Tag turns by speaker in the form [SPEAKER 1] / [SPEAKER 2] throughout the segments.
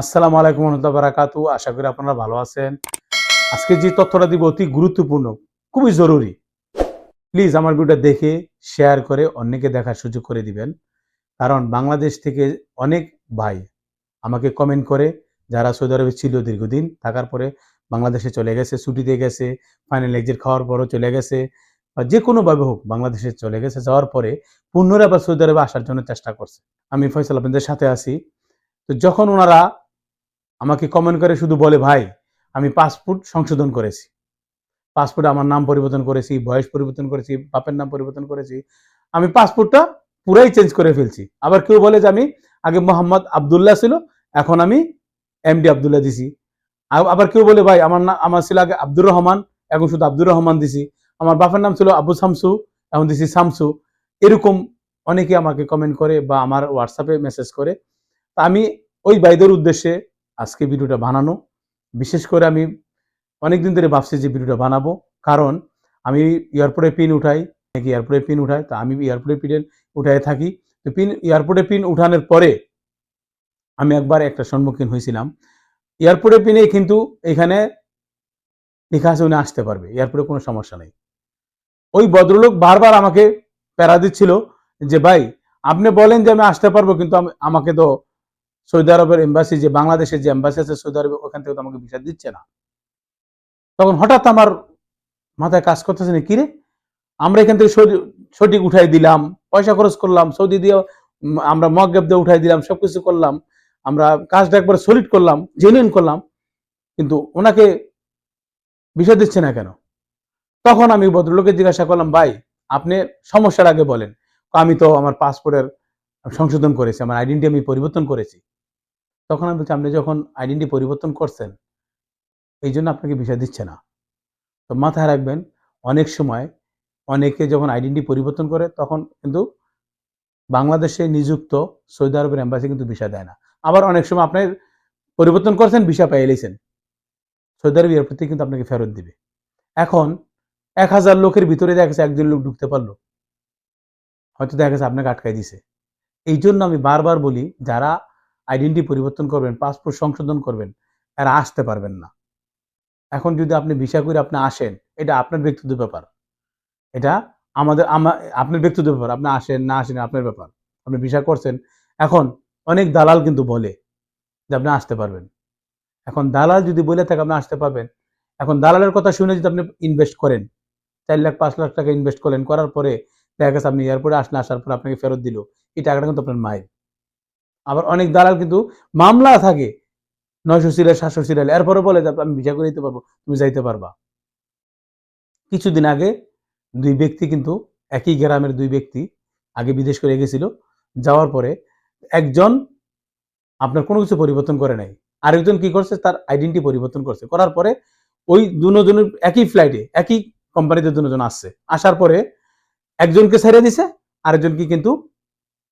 [SPEAKER 1] আসসালামু আলাইকুম রহমতুল্লাহ বারাকাতু আশা করি আপনারা ভালো আছেন। আজকে যে তথ্যটা দিব অতি গুরুত্বপূর্ণ, খুবই জরুরি। প্লিজ আমার ভিডিওটা দেখে শেয়ার করে অন্যকে দেখার সুযোগ করে দিবেন। কারণ বাংলাদেশ থেকে অনেক ভাই আমাকে কমেন্ট করে, যারা সৌদি আরবে ছিল দীর্ঘদিন, থাকার পরে বাংলাদেশে চলে গেছে, ছুটিতে গেছে ফাইনাল এক্সিট খাওয়ার পরও চলে গেছে, বা যে কোনোভাবে হোক বাংলাদেশে চলে গেছে, যাওয়ার পরে পুনরায় আবার সৌদি আরবে আসার জন্য চেষ্টা করছে। আমি ফয়সাল আপনাদের সাথে আছি। তো যখন ওনারা আমাকে কমেন্ট করে শুধু বলে, ভাই, আমি পাসপোর্ট সংশোধন করেছি। পাসপোর্টে আমার নাম পরিবর্তন করেছি, বয়স পরিবর্তন করেছি, বাপের নাম পরিবর্তন করেছি। আমি পাসপোর্টটা পুরাই চেঞ্জ করে ফেলছি। আবার কেউ বলে যে, আমি আগে মোহাম্মদ আবদুল্লাহ ছিল, এখন আমি এমডি আবদুল্লাহ দিছি। আবার কেউ বলে, ভাই, আমার নাম আমার ছিল আগে আব্দুর রহমান, এখন শুধু আব্দুর রহমান দিছি। আমার বাপের নাম ছিল আবু শামসু, এখন দিছি শামসু। এরকম অনেকে আমাকে কমেন্ট করে বা আমার হোয়াটসঅ্যাপে মেসেজ করে। তা আমি ওই বাইদের উদ্দেশ্যে আজকে ভিডিওটা বানানো। বিশেষ করে আমি অনেকদিন ধরে ভাবছি যে ভিডিওটা বানাবো। কারণ আমি এয়ারপোর্টে পিন উঠাই নাকি এয়ারপোর্টে পিন উঠাই তা আমি এয়ারপোর্টে পিন উঠাই থাকি। তো পিন, এয়ারপোর্টে পিন উঠানোর পরে আমি একবার একটা সম্মুখীন হয়েছিলাম। এয়ারপোর্টে পিনে কিন্তু এখানে লেখা আছে উনি আসতে পারবে, এয়ারপোর্টে কোনো সমস্যা নেই। ওই ভদ্রলোক বারবার আমাকে প্যারা দিচ্ছিল যে, ভাই, আপনি বলেন যে আমি আসতে পারব, কিন্তু আমাকে তো সৌদি আরবের এম্বাসি যে বাংলাদেশের যে এম্বাসি আছে সৌদি আরবে, ওখান থেকে তো আমাকে ভিসা দিচ্ছে না। তখন হঠাৎ আমার মাথায় কাজ করতেছে না কিরে আমরা এখান থেকে সঠিক উঠাই দিলাম, পয়সা খরচ করলাম, সৌদি দিয়ে আমরা মগ গ্যাপ দিয়ে উঠাই দিলাম, সবকিছু করলাম, আমরা কাজটা একবার সলিড করলাম জেনুইন করলাম, কিন্তু ওনাকে বিষয় দিচ্ছে না কেন? তখন আমি ভদ্রলোকে জিজ্ঞাসা করলাম, ভাই, আপনি সমস্যার আগে বলেন। আমি তো আমার পাসপোর্টের সংশোধন করেছি, আমার আইডেন্টি আমি পরিবর্তন করেছি। তখন আমি বলছি, আপনি যখন আইডেন্টি পরিবর্তন করছেন, এই জন্য আপনাকে ভিসা দিচ্ছে না। তো মাথায় রাখবেন, অনেক সময় অনেকে যখন আইডেন্টি পরিবর্তন করে, তখন কিন্তু বাংলাদেশে নিযুক্ত সৌদি আরবের এম্বাসি কিন্তু ভিসা দেয় না। আবার অনেক সময় আপনি পরিবর্তন করছেন ভিসা পেয়ে এলেছেন সৌদি আরব এয়ারপোর্ট কিন্তু আপনাকে ফেরত দিবে। এখন এক হাজার লোকের ভিতরে দেখা গেছে একজন লোক ঢুকতে পারল। হয়তো দেখা গেছে আপনাকে আটকাই দিছে। এই জন্য আমি বারবার বলি, যারা আইডেন্টি পরিবর্তন করবেন পাসপোর্ট সংশোধন করবেন এরা আসতে পারবেন না। এখন যদি আপনি ভিসা করে আপনি আসেন, এটা আপনার ব্যক্তিগত ব্যাপার। এটা আমাদের, আমা- আপনার ব্যক্তিগত ব্যাপার, আপনি আসেন না আসেন আপনার ব্যাপার। আপনি ভিসা করছেন, এখন অনেক দালাল কিন্তু বলে যে আপনি আসতে পারবেন। এখন দালাল যদি বলে থাকে আপনি আসতে পারবেন, এখন দালালের কথা শুনে যদি আপনি ইনভেস্ট করেন, চার লাখ, পাঁচ লাখ টাকা ইনভেস্ট করেন, করার পরে দেখা গেছে আপনি এয়ারপোর্টে আসলে আসার পর আপনাকে ফেরত দিল, এই টাকাটা কিন্তু আপনার মায়ের। আবার অনেক দালাল কিন্তু মামলা থাকে নয়শো সিরিয়াল সাতশো সিরিয়াল এরপরে বলে আমি ভিসা করে দিতে পারব, তুমি যাইতে পারবা। কিছুদিন আগে দুই ব্যক্তি কিন্তু, একই গ্রামের দুই ব্যক্তি আগে বিদেশ করে গেছিল। যাওয়ার পরে একজন আপনার কোনো কিছু পরিবর্তন করে নাই। আরেকজন কি করছে? তার আইডেন্টি পরিবর্তন করছে। করার পরে ওই দুজনের একই ফ্লাইটে একই কোম্পানিতে দুজন আসছে। আসার পরে একজনকে ছেড়ে দিছে, আরেকজনকে কিন্তু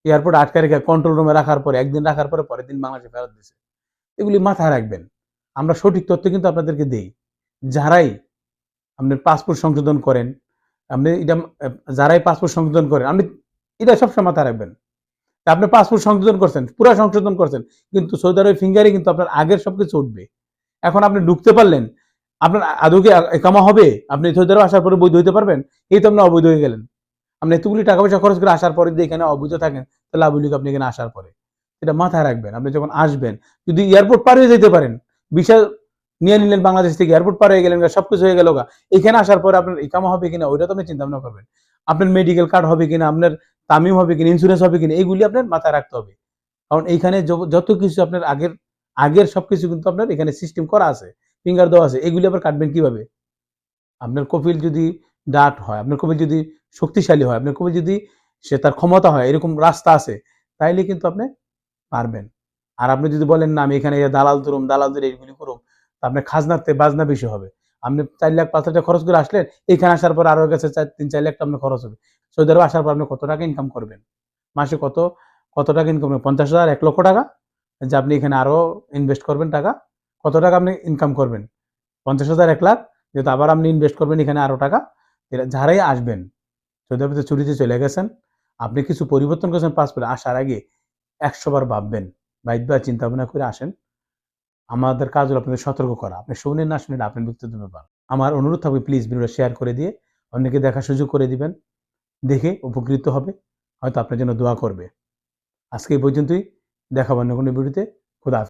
[SPEAKER 1] এয়ারপোর্ট আটকে রেখে কন্ট্রোল রুমে রাখার পরে, একদিন রাখার পরে পরের দিন বাংলাদেশে ফেরত দিছে এগুলি মাথায় রাখবেন। আমরা সঠিক তথ্য কিন্তু আপনাদেরকে দেই। যারাই আপনি পাসপোর্ট সংশোধন করেন, আপনি এটা, যারাই পাসপোর্ট সংশোধন করেন, আপনি এটা সবসময় মাথায় রাখবেন। আপনি পাসপোর্ট সংশোধন করছেন, পুরো সংশোধন করছেন, কিন্তু সৌদি আরবের ফিঙ্গারে কিন্তু আপনার আগের সবকিছু উঠবে। এখন আপনি ঢুকতে পারলেন, আপনার আদৌ কি একামা হবে? আপনি সৌদি আরবে আসার পরে বৈধ হইতে পারবেন? এই তো আপনি অবৈধ হয়ে গেলেন। আপনি এতগুলি টাকা পয়সা খরচ করে আসার পরে যদি এখানে অবৈধ থাকেন, তাহলে আবুলিক আপনি এখানে আসার পরে? এটা মাথায় রাখবেন। আপনি যখন আসবেন, যদি এয়ারপোর্ট পার হয়ে যেতে পারেন বিশাল নিয়ে নিলেন বাংলাদেশ থেকে, এয়ারপোর্ট পার হয়ে গেলেন সবকিছু হয়ে গেল গা, এখানে আসার পরে আপনার ইকামা হবে কিনা, ওইটা তো আপনি চিন্তা ভাবনা করবেন। আপনার মেডিকেল কার্ড হবে কিনা, আপনার তামিম হবে কিনা ইন্স্যুরেন্স হবে কিনা এইগুলি আপনার মাথায় রাখতে হবে। কারণ এইখানে যত কিছু আপনার আগের আগের সবকিছু কিন্তু আপনার এখানে সিস্টেম করা আছে ফিঙ্গার দেওয়া আছে, এগুলি আবার কাটবেন কীভাবে? আপনার কপিল যদি ডাট হয়, আপনার কপিল যদি শক্তিশালী হয়, আপনার কবি যদি সে তার ক্ষমতা হয়, এরকম রাস্তা আছে, তাইলে কিন্তু আপনি পারবেন। আর আপনি যদি বলেন, না, আমি এখানে দালাল ধরুম, দালাল ধরে এইগুলি করুম আপনার খাজনাতে বাজনা বেশি হবে। আপনি চার লাখ পাঁচ লাখ খরচ করে আসলেন, এখানে আসার পর আরও কাছে চার, তিন, চার লাখ টাকা আপনার খরচ হবে। সৌদি আরবে আসার পর আপনি কত টাকা ইনকাম করবেন? মাসে কত কত টাকা ইনকাম পঞ্চাশ হাজার, এক লক্ষ টাকা? যে আপনি এখানে আরও ইনভেস্ট করবেন টাকা, কত টাকা আপনি ইনকাম করবেন? পঞ্চাশ হাজার, এক লাখ? যেহেতু আবার আপনি ইনভেস্ট করবেন, এখানে আরও টাকা যারাই আসবেন যদি আরবে তো ছুটিতে চলে গেছেন, আপনি কিছু পরিবর্তন করেছেন পাসপোর্টে আসার আগে একশো বার ভাববেন ভাববা চিন্তা ভাবনা করে আসেন। আমাদের কাজ হলো আপনাদের সতর্ক করা, আপনি শুনেন না শুনেন আপনার ব্যক্তিগত ব্যাপার আমার অনুরোধ থাকবে প্লিজ ভিডিওটা শেয়ার করে দিয়ে অন্যকে দেখার সুযোগ করে দিবেন, দেখে উপকৃত হবে, হয়তো আপনার জন্য দোয়া করবে। আজকে এই পর্যন্তই দেখাবো অন্য কোনো ভিডিওতে, খুদা।